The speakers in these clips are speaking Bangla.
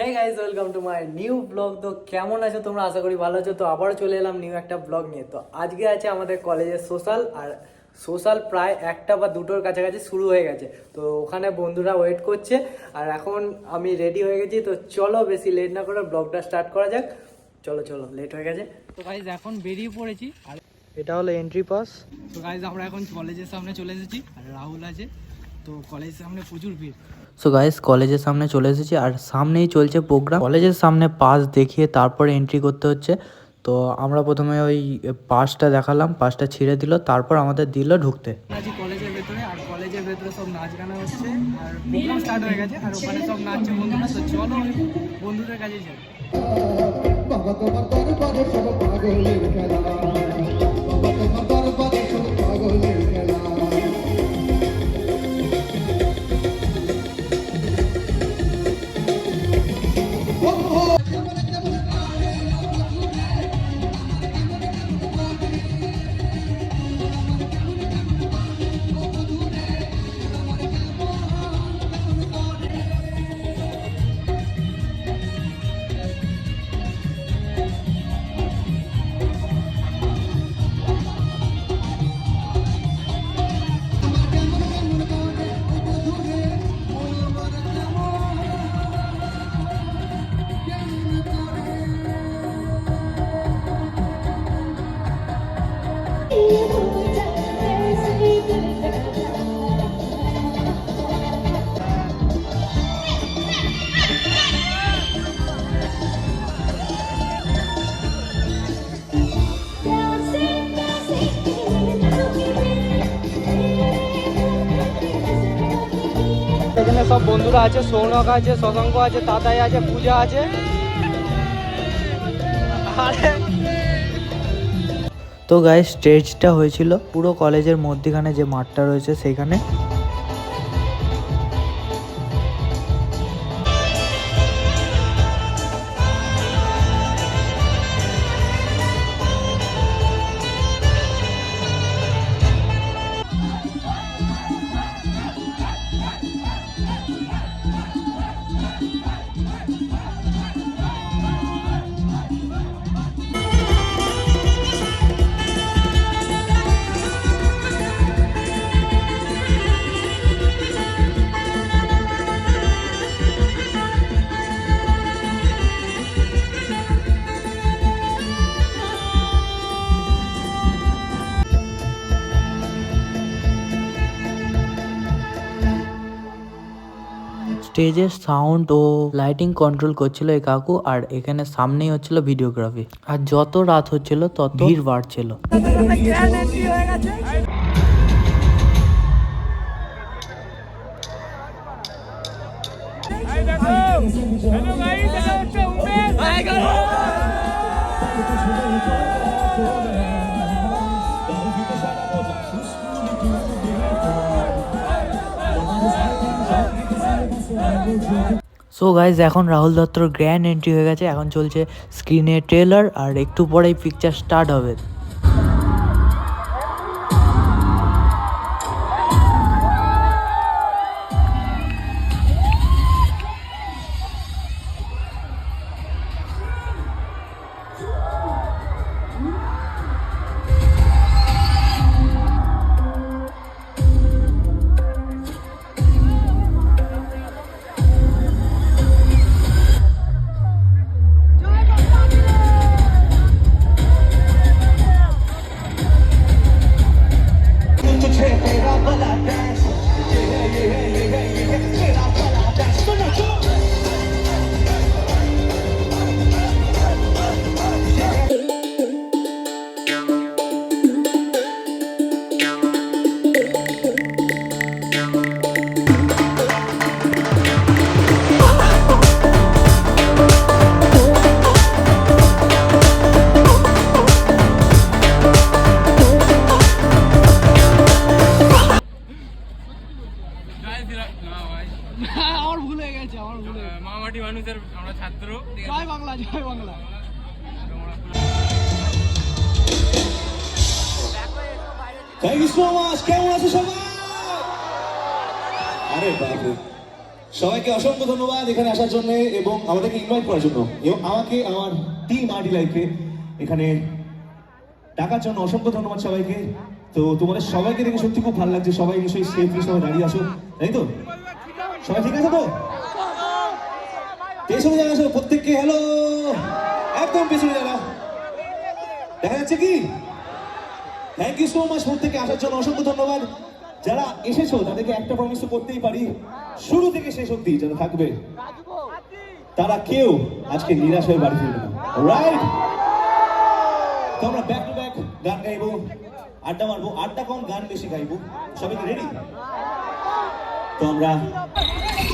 Hey guys welcome to my new blog তো কেমন আছো তোমরা? আশা করি ভালো আছো। তো আবারও চলে এলাম নিউ একটা ব্লগ নিয়ে। তো আজকে আছে আমাদের কলেজের সোশ্যাল আর সোশ্যাল প্রায় একটা বা দুটোর কাছাকাছি শুরু হয়ে গেছে। তো ওখানে বন্ধুরা ওয়েট করছে। আর এখন আমি রেডি হয়ে গেছি। তো চলো বেশি লেট না করে ব্লগটা স্টার্ট করা যাক। চলো চলো লেট হয়ে গেছে। তো গাইজ এখন বেরিয়ে পড়েছি। আর এটা হলো এন্ট্রি পাস তো গাইজ আমরা এখন কলেজের সামনে চলে এসেছি। আর রাহুল আছে। তো কলেজের সামনে প্রচুর ভিড়। সো গাইস কলেজের সামনে চলে এসেছি আর সামনেই চলছে প্রোগ্রাম কলেজের সামনে পাস দেখিয়ে তারপরে এন্ট্রি করতে হচ্ছে। তো আমরা প্রথমে ওই পাসটা দেখালাম পাসটা ছিঁড়ে দিল তারপর আমাদের দিল ঢুকতে। কলেজের ভেতরে আর কলেজের ভেতরে সব নাচ গানা হচ্ছে। আর প্রোগ্রাম স্টার্ট হয়ে গেছে আর ওখানে সব নাচছে বন্ধুরা। তো চলো বন্ধুদের কাছে যাই। বন্ধুরা আছে, সৌনক আছে শশাঙ্ক আছে, তাতাই আছে, পূজা আছে। তো গায়ে স্টেজটা হয়েছিল পুরো কলেজের মধ্যখানে যে মাঠটা রয়েছে সেইখানে স্টেজের সাউন্ড ও লাইটিং কন্ট্রোল করছিল এই কাকু, আর এখানে সামনেই হচ্ছিল ভিডিওগ্রাফি আর যত রাত হচ্ছিল, তত ভিড় বাড়ছিল। সো গাইজ এখন রাহুল দত্তর গ্র্যান্ড এন্ট্রি হয়ে গেছে। এখন চলছে স্ক্রিনে ট্রেলার আর একটু পরেই পিকচার স্টার্ট হবে। আমার ভুল হয়ে গেছে আমার ভুল হয়ে গেছে। মামাটি মানুষের আমরা ছাত্র? জয় বাংলা জয় Bangla. Thank you so much কেমন আছো সবাই? আরে বাবু সবাইকে অসংখ্য ধন্যবাদ এখানে আসার জন্য এবং আমাদেরকে ইনভাইট করার জন্য। এবং আমাকে আমার টিম আরডি লাইফে এখানে ডাকার জন্য অসংখ্য ধন্যবাদ সবাইকে। তো তোমাদের সবাইকে দেখে সত্যি খুব ভালো লাগছে। সবাই নিশ্চয়ই সেফলি সবাই দাঁড়িয়ে আসো তাই তো? সবাই ঠিক আছে তো? পেছনে যারা আসো প্রত্যেককে হ্যালো একদম পেছনে যারা। দেখা যাচ্ছে কি? থ্যাংক ইউ সো মাচ প্রত্যেকে আসার জন্য। অসংখ্য ধন্যবাদ। যারা এসেছ, তাদেরকে একটা প্রমিস তো করতেই পারি। শুরু থেকে শেষ অব্দি যারা থাকবে, তারা কেউ আজকে নিরাশ হয়ে বাড়ি ফিরবে রাইট তো আমরা ব্যাক টু ব্যাক গান গাইবো। আড্ডা মারবো। আড্ডা কম, গান বেশি গাইবো। সবাই কি রেডি তো আমরা ये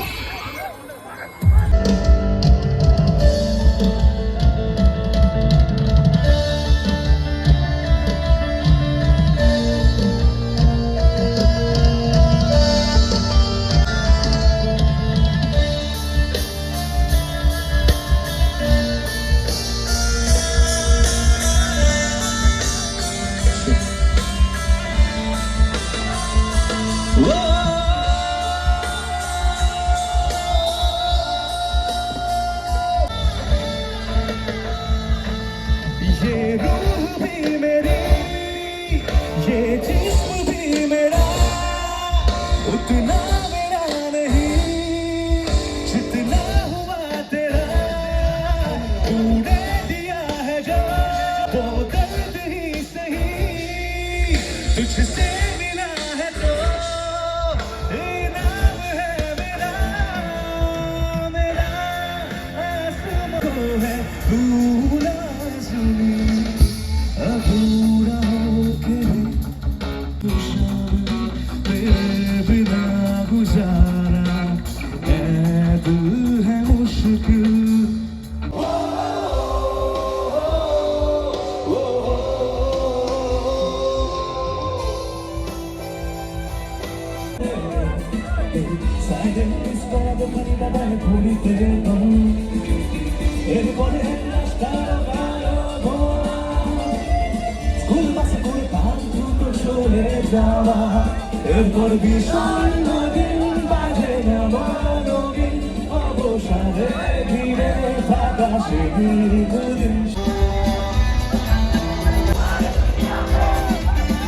उतना যাওয়া এরপর ভীষণ নদীন বাজে আমার নদীন অবসাদে ঘিরে থাকা সে দীর্ঘদিন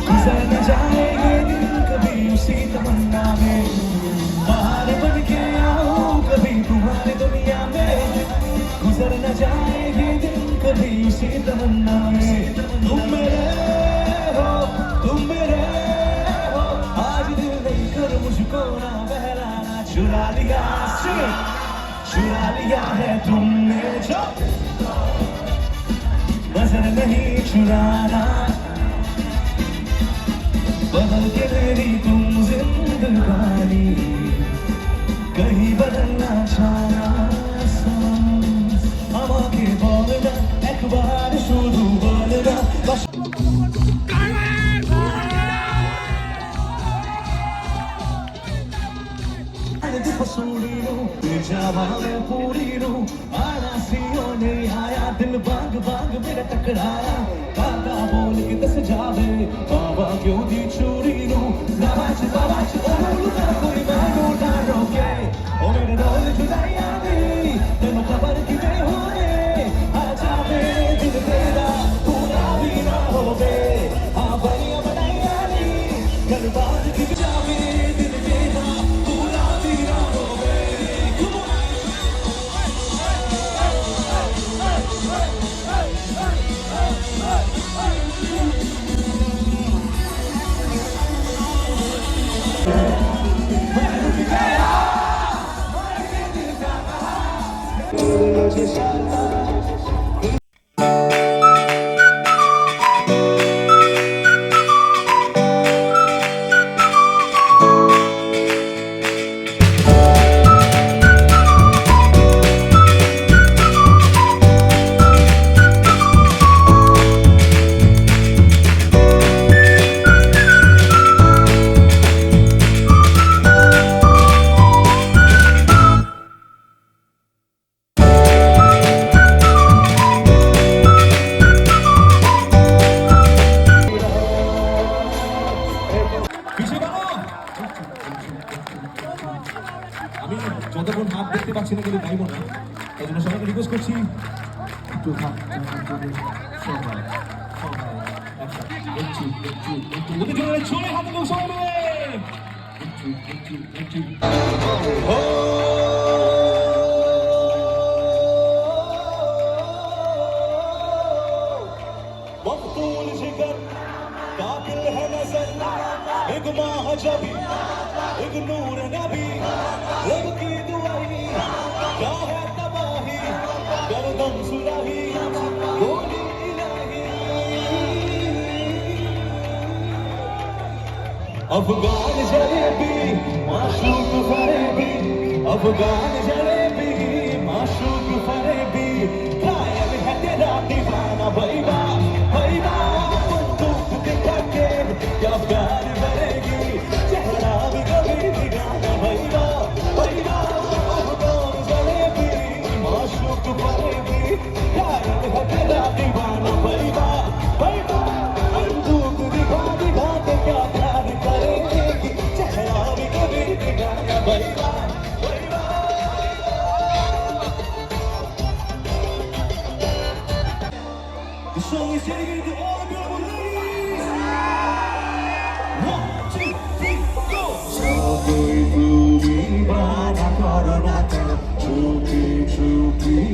गुजर न जाएंगे दिन कभी उसी तमन्ना में उसी तमन्ना में तुम मेरे हो, तुम मेरे हो, आज दिल देकर मुझको ना बहलाना चुरा लिया से चुरा लिया है तुमने जो नज़र नहीं चुराना बदल के मेरी तुम जिंदगानी में पूरी रू आरासियों ने आया दिल बाग बाग मेरे टकराया काका बोल के दस जावे बाबा क्यों दी चूरी रू लावाच बाबाच ओहुल প্রভাব তোমাদের সবাই সবাই একসাথে একটু একটু একটু দুটো জোরে ছড়ে হাতে কেউ সবাই একটু একটু একটু مقتول جگر قاتل ہے نظر ایک ماہ جبی ایک نور نبی رب کی دعائی کیا ہے تباہی گردم سنا Afghan jalebi माशूक फरेबी Afghan jalebi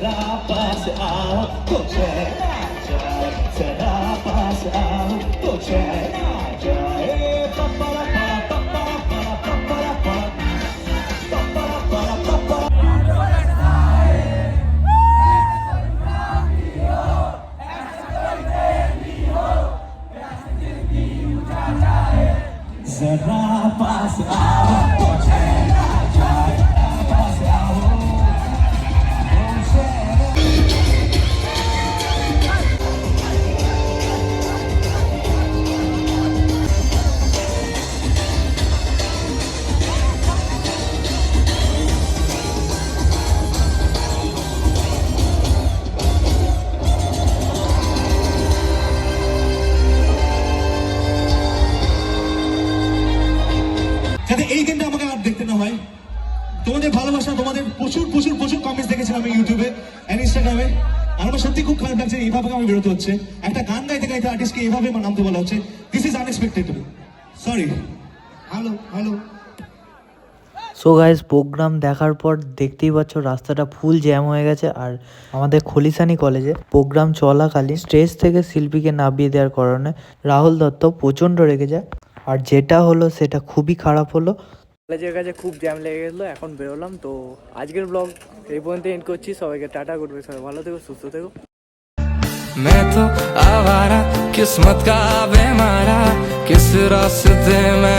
Terapas out, go check, check. Terapas out, go check, check. Zerra pas out. এইভাবে আমার বেরোতে হচ্ছে। একটা গান গাইতে গাইতে আর্টিস্টকে এইভাবে আমার নামতে বলা হচ্ছে। This is unexpected sorry hello hello so guys program দেখার পর দেখতেই পাচ্ছ রাস্তাটা ফুল জ্যাম হয়ে গেছে আর আমাদের খলিসানি কলেজে প্রোগ্রাম চলাকালীন স্টেজ থেকে শিল্পীকে নামিয়ে দেওয়ার কারণে রাহুল দত্ত প্রচণ্ড রেগে যায়। আর যেটা হলো সেটা খুবই খারাপ হলো। কলেজের কাছে খুব জ্যাম লেগে গেছিল এখন বেরোলাম। তো আজকের ব্লগ এই পর্যন্ত এন্ড করছি। সবাইকে টাটা গুড বাই সবাই ভালো থেকো সুস্থ থেকো। मैं तो आवारा किस्मत का बेमारा किस रास्ते में